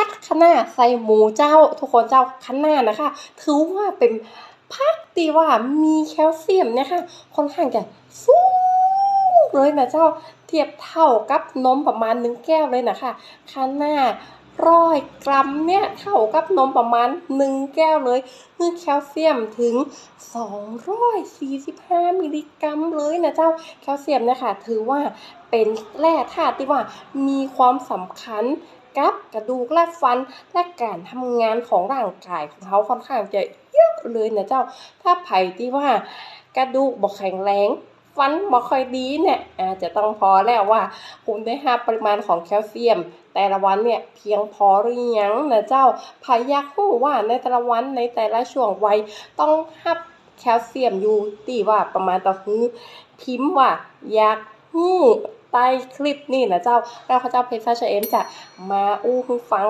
พัดคะน้าใส่หมูเจ้าทุกคนเจ้าคะน้านะคะ ถือว่าเป็นพักตีว่ามีแคลเซียมเนี่ยค่ะค่อนข้างจะสูงเลยนะเจ้าเทียบเท่ากับนมประมาณหนึ่งแก้วเลยนะคะคะน้า ร้อยกรัมเนี่ยเท่ากับนมประมาณหนึ่งแก้วเลยคือแคลเซียมถึง 245 มิลลิกรัมเลยนะเจ้าแคลเซียมเนี่ยค่ะถือว่าเป็นแร่ธาตุที่ว่ามีความสำคัญกับกระดูกและฟันและการทำงานของร่างกายของเขาค่อนข้างจะเยอะเลยนะเจ้า ถ้าไผ่ที่ว่ากระดูกบ่แข็งแรง ฟันบ่ค่อยดีเนี่ยอาจจะต้องพอแล้วว่า คุณได้รับปริมาณของแคลเซียม แต่ละวันเนี่ยเพียงพอหรือยังนะเจ้าพายากรู้ว่าในแต่ละวันในแต่ละช่วงวัยต้องรับแคลเซียมอยู่ตีว่าประมาณต่อฮือพิมพ์ว่าอยากรู้ใต้คลิปนี่นะเจ้าแล้วข้าเจ้าเพชรซาเชเอ็มจะมาอู้ฟัง